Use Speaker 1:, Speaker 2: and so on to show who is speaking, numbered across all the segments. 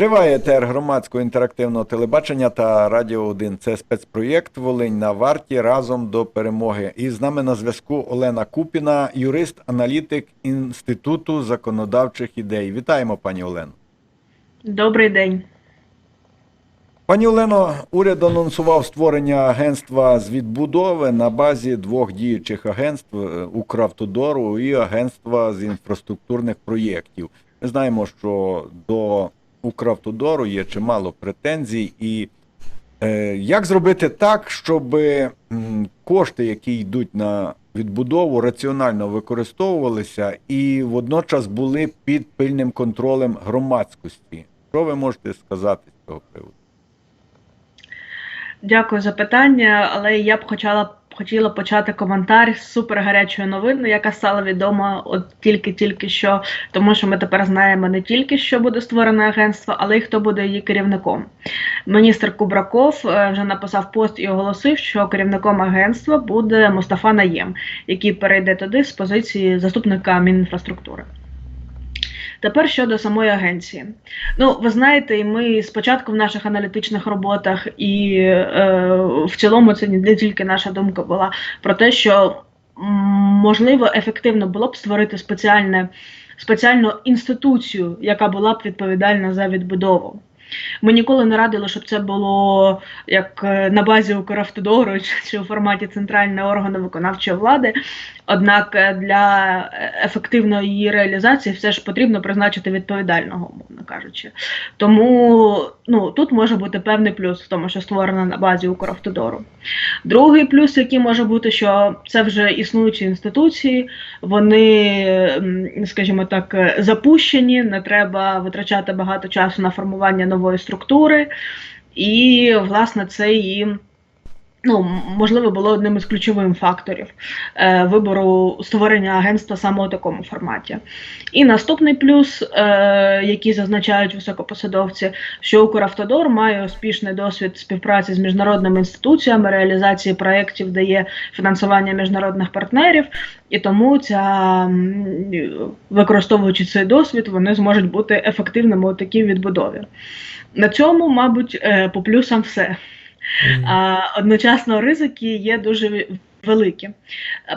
Speaker 1: Триває етер громадського інтерактивного телебачення та Радіо 1. Це спецпроєкт Волинь на варті разом до перемоги. І з нами на зв'язку Олена Купіна, юрист, аналітик Інституту законодавчих ідей. Вітаємо, пані Олено.
Speaker 2: Добрий день.
Speaker 1: Пані Олено, уряд анонсував створення агентства з відбудови на базі двох діючих агентств е, Укравтодору і агентства з інфраструктурних проєктів. Ми знаємо, що до Укравтодору є чимало претензій, і е, як зробити так, щоб кошти, які йдуть на відбудову, раціонально використовувалися і водночас були під пильним контролем громадськості? Що ви можете сказати з цього приводу?
Speaker 2: Дякую за питання, але я б хотіла хотіла почати коментар з супергарячої новини, яка стала відома от тільки-тільки що, тому що ми тепер знаємо не тільки, що буде створене агентство, але й хто буде її керівником. Міністр Кубраков е, вже написав пост і оголосив, що керівником агентства буде Мустафа Наєм, який перейде туди з позиції заступника Мінінфраструктури. Тепер щодо самої агенції. Ну, ви знаєте, і ми спочатку в наших аналітичних роботах, і е, в цілому це не тільки наша думка була про те, що можливо ефективно було б створити спеціальне, спеціальну інституцію, яка була б відповідальна за відбудову. Ми ніколи не радили, щоб це було як е, на базі Укравтодору чи, у форматі центрального органу виконавчої влади. Однак е, для ефективної її реалізації все ж потрібно призначити відповідального, умовно кажучи. Тому ну, тут може бути певний плюс в тому, що створена на базі Укравтодору. Другий плюс, який може бути, що це вже існуючі інституції, вони, скажімо так, е, запущені, не треба витрачати багато часу на формування нової структури, і, власне, це і. Ну, можливо, було одним із ключових факторів е, вибору створення агентства саме у такому форматі. І наступний плюс, е, який зазначають високопосадовці, що Укравтодор має успішний досвід співпраці з міжнародними інституціями, реалізації проєктів, дає фінансування міжнародних партнерів, і тому ця, використовуючи цей досвід, вони зможуть бути ефективними у такій відбудові. На цьому, мабуть, е, по плюсам все. Одночасно ризики є дуже великі.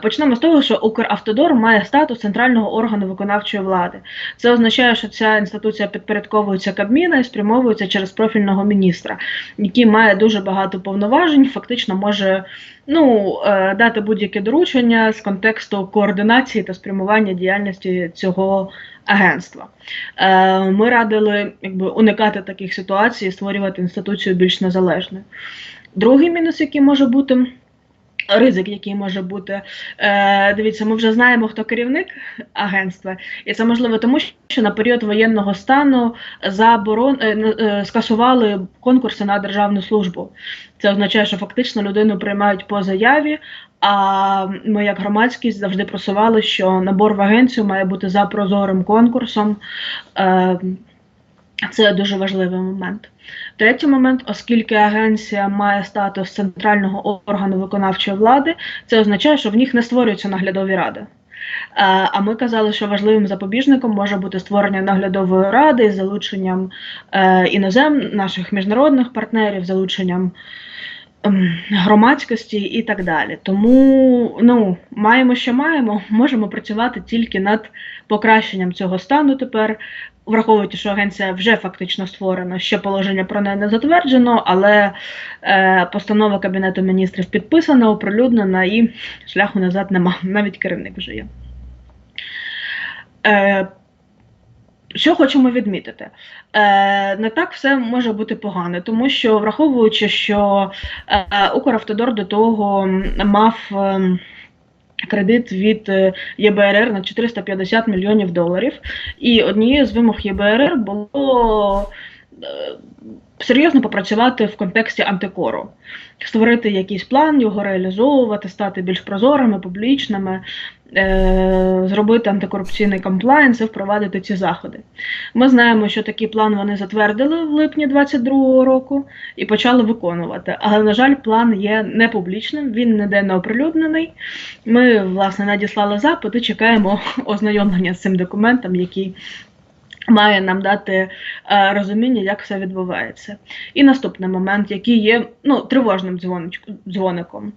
Speaker 2: Почнемо з того, що Укравтодор має статус центрального органу виконавчої влади. Це означає, що ця інституція підпорядковується Кабміна і спрямовується через профільного міністра, який має дуже багато повноважень, фактично може ну, е, дати будь-яке доручення з контексту координації та спрямування діяльності цього агентства. Е, Ми радили якби, уникати таких ситуацій створювати інституцію більш незалежною. Другий мінус, який може бути. Ризик, який може бути, е, дивіться, ми вже знаємо, хто керівник агентства, і це можливо тому, що на період воєнного стану заборон е, е, скасували конкурси на державну службу. Це означає, що фактично людину приймають по заяві. А ми, як громадськість, завжди просували, що набор в агенцію має бути за прозорим конкурсом. Е, це дуже важливий момент. Третій момент, оскільки агенція має статус центрального органу виконавчої влади, це означає, що в них не створюються наглядові ради. Е, А ми казали, що важливим запобіжником може бути створення наглядової ради з залученням е, інозем наших міжнародних партнерів, залученням ем, громадськості і так далі. Тому ну, маємо, що маємо, можемо працювати тільки над покращенням цього стану тепер, враховуючи, що агенція вже фактично створена, ще положення про неї не затверджено, але е, постанова Кабінету міністрів підписана, оприлюднена і шляху назад нема. Навіть керівник вже є. Е, що хочемо відмітити? Е, не так все може бути погано, тому що враховуючи, що е, Укравтодор до того мав. ем, Кредит від е, ЄБРР на 450 мільйонів доларів, і однією з вимог ЄБРР було е, серйозно попрацювати в контексті антикору, створити якийсь план, його реалізовувати, стати більш прозорими, публічними, зробити антикорупційний комплаєнс і впровадити ці заходи. Ми знаємо, що такий план вони затвердили в липні 2022 року і почали виконувати. Але, на жаль, план є непублічним, він ніде не оприлюднений. Ми, власне, надіслали запит і чекаємо ознайомлення з цим документом, який має нам дати е, розуміння, як все відбувається. І наступний момент, який є ну, тривожним дзвоничк- дзвоником.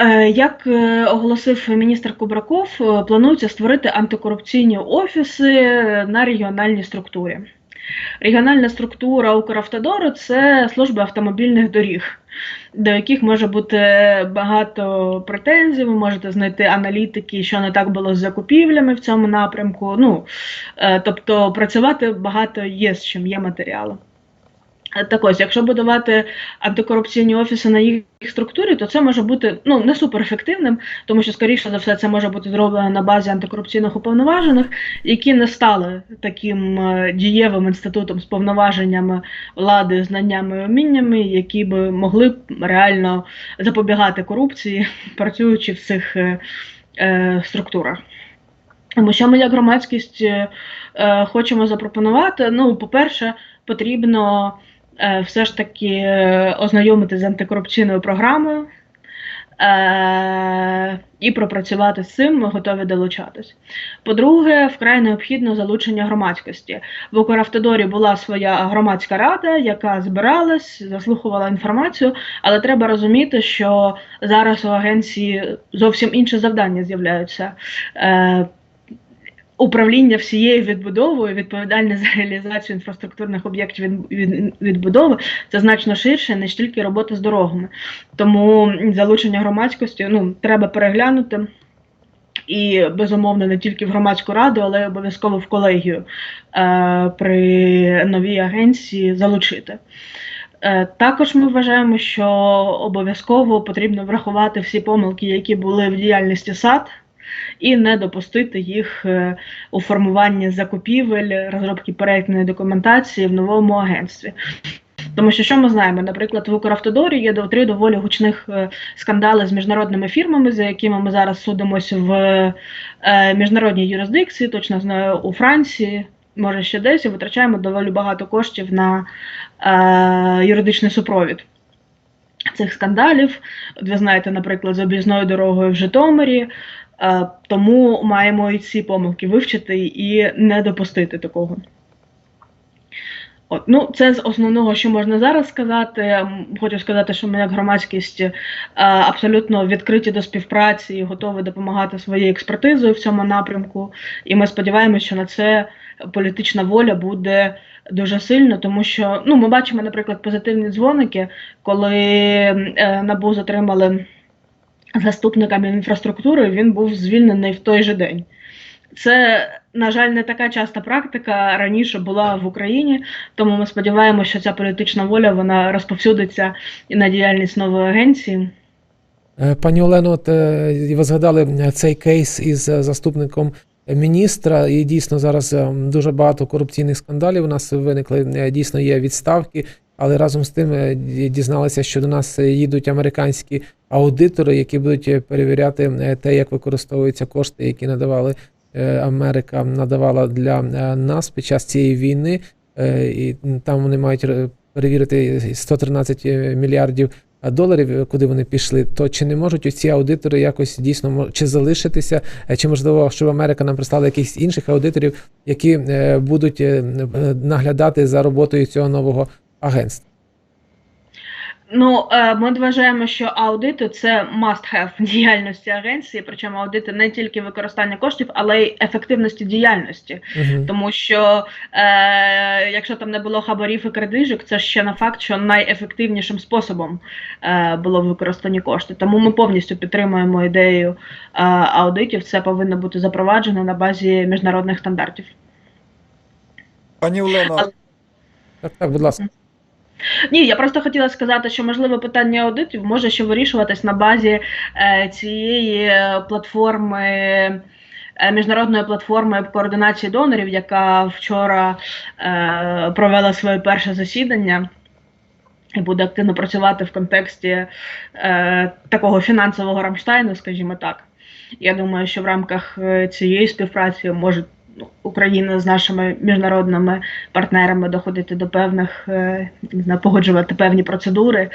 Speaker 2: Е, Як е, оголосив міністр Кубраков, е, планується створити антикорупційні офіси на регіональній структурі. Регіональна структура Укравтодору це служба автомобільних доріг, до яких може бути багато претензій. Ви можете знайти аналітики, що не так було з закупівлями в цьому напрямку. Ну, тобто працювати багато є з чим, є матеріали. Е, Так ось, якщо будувати антикорупційні офіси на їх структурі, то це може бути ну не суперефективним, тому що скоріше за все це може бути зроблено на базі антикорупційних уповноважених, які не стали таким е, дієвим інститутом з повноваженнями влади, знаннями і уміннями, які би могли реально запобігати корупції, працюючи в цих е, е, структурах. Тому що ми як громадськість е, хочемо запропонувати. Ну, по-перше, потрібно е, все ж таки е, ознайомити з антикорупційною програмою е, і пропрацювати з цим, ми готові долучатись. По-друге, вкрай необхідно залучення громадськості. В Укравтодорі була своя громадська рада, яка збиралась, заслухувала інформацію, але треба розуміти, що зараз у агенції зовсім інші завдання з'являються. Управління всією відбудовою, відповідальне за реалізацію інфраструктурних об'єктів від, від, відбудови, це значно ширше, ніж тільки робота з дорогами. Тому залучення громадськості ну, треба переглянути. І безумовно не тільки в громадську раду, але й обов'язково в колегію е, при новій агенції залучити. Е, також ми вважаємо, що обов'язково потрібно врахувати всі помилки, які були в діяльності САД, і не допустити їх е, у формуванні закупівель, розробки проєктної документації в новому агентстві. Тому що що ми знаємо, наприклад, в Укравтодорі є три доволі гучних е, скандали з міжнародними фірмами, за якими ми зараз судимося в е, міжнародній юрисдикції, точно знаю, у Франції, може ще десь, і витрачаємо доволі багато коштів на е, юридичний супровід. Цих скандалів, От ви знаєте, наприклад, з об'їзною дорогою в Житомирі, Тому маємо і ці помилки вивчити і не допустити такого. От, ну, це з основного, що можна зараз сказати. Хочу сказати, що ми як громадськість е, абсолютно відкриті до співпраці і готові допомагати своєю експертизою в цьому напрямку. І ми сподіваємося, що на це політична воля буде дуже сильно, тому що ну, ми бачимо, наприклад, позитивні дзвоники, коли е, НАБУ затримали заступника інфраструктури, він був звільнений в той же день. Це, на жаль, не така часта практика раніше була в Україні, тому ми сподіваємося, що ця політична воля вона розповсюдиться і на діяльність нової агенції.
Speaker 3: Е, Пані Олено, е, ви згадали е, цей кейс із заступником міністра, і дійсно зараз дуже багато корупційних скандалів у нас виникли. Дійсно є відставки, але разом з тим дізналися, що до нас їдуть американські аудитори, які будуть е, перевіряти е, те, як використовуються кошти, які надавали е, Америка надавала для нас під час цієї війни. І там вони мають перевірити 113 мільярдів доларів, куди вони пішли, то чи не можуть оці аудитори якось дійсно чи залишитися, чи можливо, щоб Америка нам прислала якихось інших аудиторів, які будуть наглядати за роботою цього нового агентства?
Speaker 2: Ну, е, ми вважаємо, що аудити це must-have діяльності агенції, причому аудити не тільки використання коштів, але й ефективності діяльності.
Speaker 3: Угу.
Speaker 2: Тому що е, якщо там не було хабарів і крадіжок, це ще не факт, що найефективнішим способом е, було використані кошти. Тому ми повністю підтримуємо ідею е, аудитів. Це повинно бути запроваджено на базі міжнародних стандартів.
Speaker 1: Пані Олено,
Speaker 2: Але-
Speaker 3: Так, так, будь ласка.
Speaker 2: Ні, я просто хотіла сказати, що можливо питання аудитів може ще вирішуватись на базі е, цієї е, платформи. е, Міжнародної платформи координації донорів, яка вчора е, провела своє перше засідання і буде активно працювати в контексті е, такого фінансового Рамштайну, скажімо так. Я думаю, що в рамках е, цієї співпраці може ну, Україна з нашими міжнародними партнерами доходити до певних, е, погоджувати певні процедури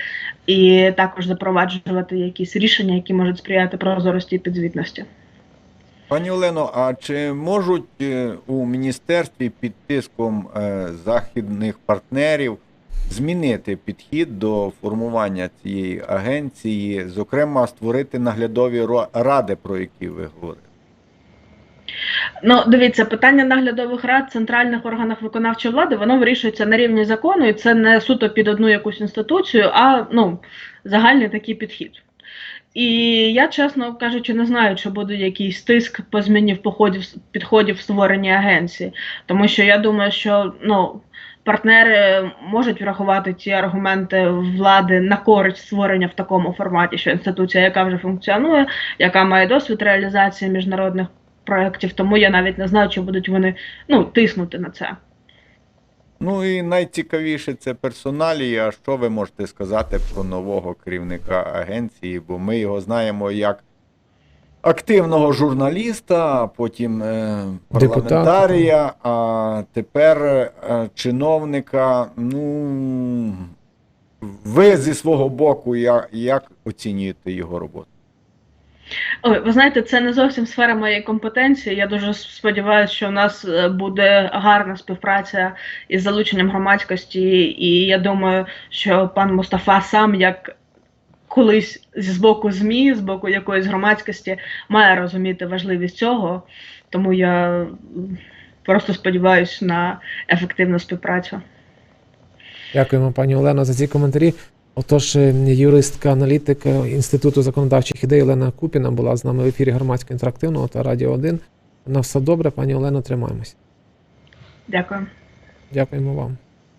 Speaker 2: і також запроваджувати якісь рішення, які можуть сприяти прозорості і підзвітності.
Speaker 1: Пані Олено, а чи можуть е, у міністерстві під тиском е, західних партнерів змінити підхід до формування цієї агенції, зокрема створити наглядові ради, про які ви говорите?
Speaker 2: Ну, дивіться, питання наглядових рад центральних органах виконавчої влади воно вирішується на рівні закону, і це не суто під одну якусь інституцію, а ну, загальний такий підхід. І я, чесно кажучи, не знаю, чи буде якийсь тиск по зміні в походів підходів в створенні агенції, тому що я думаю, що ну. Партнери можуть врахувати ті аргументи влади на користь створення в такому форматі, що інституція, яка вже функціонує, яка має досвід реалізації міжнародних проєктів, тому я навіть не знаю, чи будуть вони ну, тиснути на це.
Speaker 1: Ну і найцікавіше це персоналія. Що ви можете сказати про нового керівника агенції? Бо ми його знаємо як активного журналіста, потім е, парламентарія, а тепер е, чиновника. Ну ви зі свого боку, як, як оцінюєте його роботу?
Speaker 2: Ой, ви знаєте, це не зовсім сфера моєї компетенції. Я дуже сподіваюся, що у нас е, буде гарна співпраця із залученням громадськості, і я думаю, що пан Мустафа сам як. Колись з боку ЗМІ, з боку якоїсь громадськості, має розуміти важливість цього, тому я просто сподіваюся на ефективну співпрацю.
Speaker 3: Дякуємо, пані Олено, за ці коментарі. Отож, е, юристка, аналітик е, Інституту законодавчих ідей Олена Купіна була з нами в ефірі громадського інтерактивного та Радіо 1. На все добре, пані Олено, тримаємось.
Speaker 2: Дякую.
Speaker 3: Дякуємо вам.